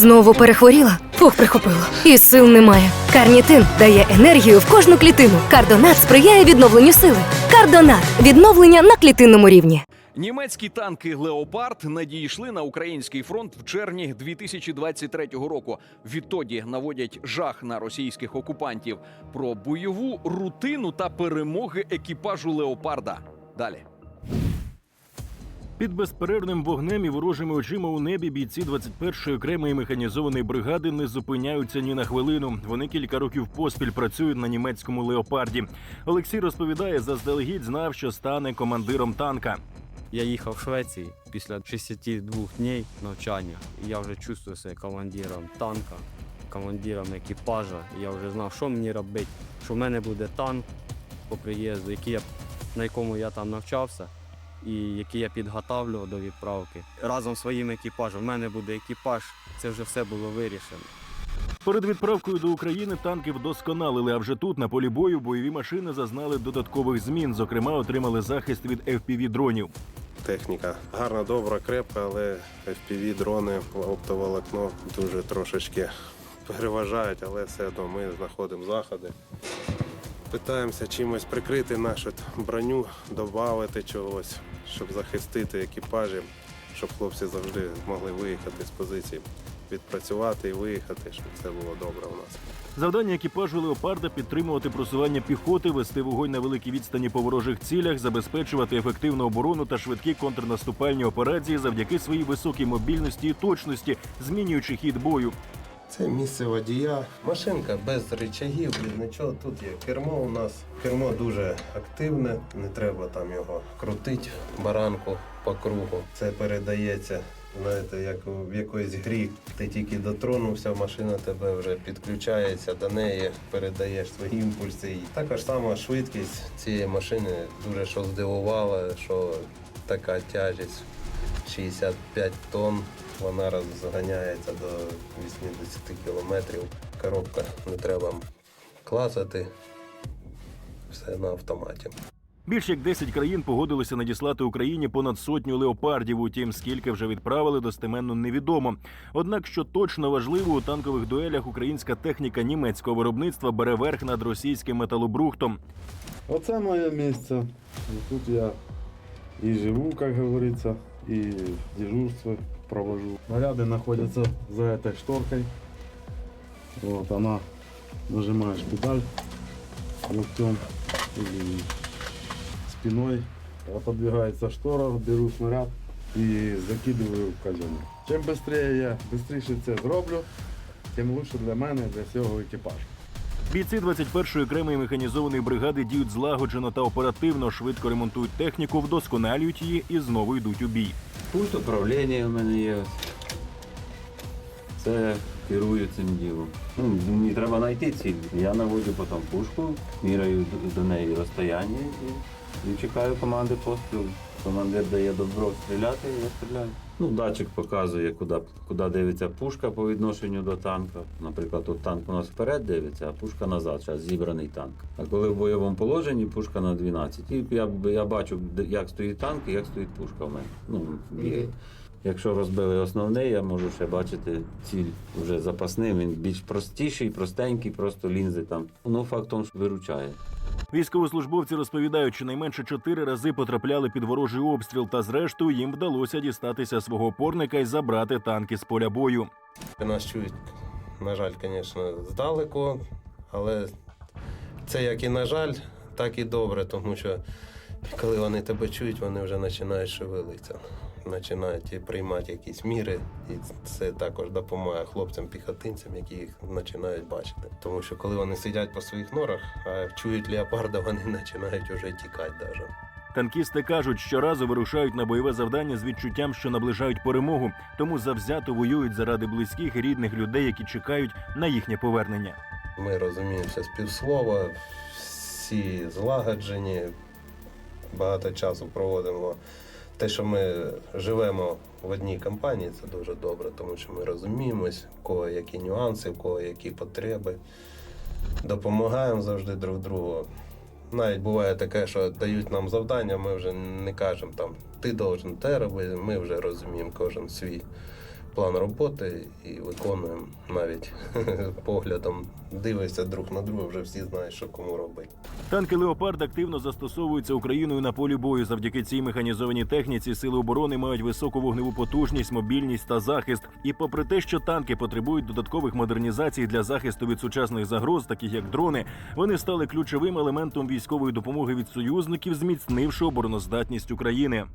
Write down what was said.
Знову перехворіла? Фух, прихопило. І сил немає. Карнітин дає енергію в кожну клітину. Кардонат сприяє відновленню сили. Кардонат відновлення на клітинному рівні. Німецькі танки Леопард надійшли на український фронт в червні 2023 року. Відтоді наводять жах на російських окупантів про бойову рутину та перемоги екіпажу Леопарда. Далі. Під безперервним вогнем і ворожими очима у небі бійці 21-ї окремої механізованої бригади не зупиняються ні на хвилину. Вони кілька років поспіль працюють на німецькому леопарді. Олексій розповідає, заздалегідь знав, що стане командиром танка. Я їхав в Швеції після 62 днів навчання. Я вже чувствую себе командиром танка, командиром екіпажа. Я вже знав, що мені робити, що в мене буде танк по приїзду, який я, на якому я там навчався, і який я підготавлював до відправки. Разом зі своїм екіпажем. В мене буде екіпаж, це вже все було вирішено. Перед відправкою до України танки вдосконалили. А вже тут, на полі бою, бойові машини зазнали додаткових змін. Зокрема, отримали захист від fpv дронів. Техніка гарна, добра, крепка, але fpv дрони, оптоволокно дуже трошечки переважають, але все одно ми знаходимо заходи. Питаємося чимось прикрити нашу броню, додати чогось, щоб захистити екіпажі, щоб хлопці завжди могли виїхати з позиції, відпрацювати і виїхати, щоб все було добре у нас. Завдання екіпажу леопарда підтримувати просування піхоти, вести вогонь на великій відстані по ворожих цілях, забезпечувати ефективну оборону та швидкі контрнаступальні операції завдяки своїй високій мобільності і точності, змінюючи хід бою. Це місце водія. Машинка без рычагів, без нічого. Тут є кермо у нас. Кермо дуже активне, не треба там його крутити, баранку по кругу. Це передається. Знаєте, як в якоїсь грі ти тільки дотронувся, машина тебе вже підключається до неї, передаєш свої імпульси. І також сама швидкість цієї машини дуже що здивувала, що така тяжість 65 тонн. Вона розганяється до 80 кілометрів. Коробка не треба клацати. Все на автоматі. Більш як 10 країн погодилися надіслати Україні понад сотню леопардів. Утім, скільки вже відправили, достеменно невідомо. Однак, що точно важливо, у танкових дуелях українська техніка німецького виробництва бере верх над російським металобрухтом. Оце моє місце. І Тут я і живу, як говориться, і дежурство провожу. Наряди знаходяться за этой шторкой. Вот она, нажимаешь педаль локтем или спиной. Отодвигается штора, беру снаряд і закидываю в казенник. Чим швидше я швидше це зроблю, тим лучше для мене, для всього екіпажу. Бійці 21-ї окремої механізованої бригади діють злагоджено та оперативно, швидко ремонтують техніку, вдосконалюють її і знову йдуть у бій. Пульт управління у мене є. Це керую цим ділом. Ну, мені треба знайти ціль. Я наводжу потім пушку, міряю до- неї розстояння і чекаю команди пострілу. Командир дає добро стріляти, і я стріляю. Ну, датчик показує, куди, куди дивиться пушка по відношенню до танка. Наприклад, тут танк у нас вперед дивиться, а пушка назад, зараз зібраний танк. А коли в бойовому положенні пушка на 12. І я, я бачу, як стоїть танк і як стоїть пушка в мене. Ну. Якщо розбили основний, я можу ще бачити ціль вже запасним. Він більш простіший, простенький, просто лінзи там. Ну, фактом що виручає. Військовослужбовці розповідають, що найменше чотири рази потрапляли під ворожий обстріл, та зрештою їм вдалося дістатися свого опорника і забрати танки з поля бою. Нас чують, на жаль, звісно, здалеку, але це як і на жаль, так і добре, тому що коли вони тебе чують, вони вже починають шевелитися. Починають приймати якісь міри, і це також допомагає хлопцям-піхотинцям, які їх починають бачити. Тому що коли вони сидять по своїх норах, а чують леопарда, вони починають вже тікати навіть. Танкісти кажуть, щоразу вирушають на бойове завдання з відчуттям, що наближають перемогу, тому завзято воюють заради близьких і рідних людей, які чекають на їхнє повернення. Ми розуміємося з півслова, всі злагоджені, багато часу проводимо. Те, що ми живемо в одній компанії, це дуже добре, тому що ми розуміємось, у кого які нюанси, у кого які потреби. Допомагаємо завжди друг другу. Навіть буває таке, що дають нам завдання, ми вже не кажемо там, ти должен те робити, ми вже розуміємо кожен свій план роботи і виконуємо навіть поглядом. Дивишся друг на друга, вже всі знають, що кому робити. Танки Леопард активно застосовуються Україною на полі бою. Завдяки цій механізованій техніці сили оборони мають високу вогневу потужність, мобільність та захист. І попри те, що танки потребують додаткових модернізацій для захисту від сучасних загроз, таких як дрони, вони стали ключовим елементом військової допомоги від союзників, зміцнивши обороноздатність України.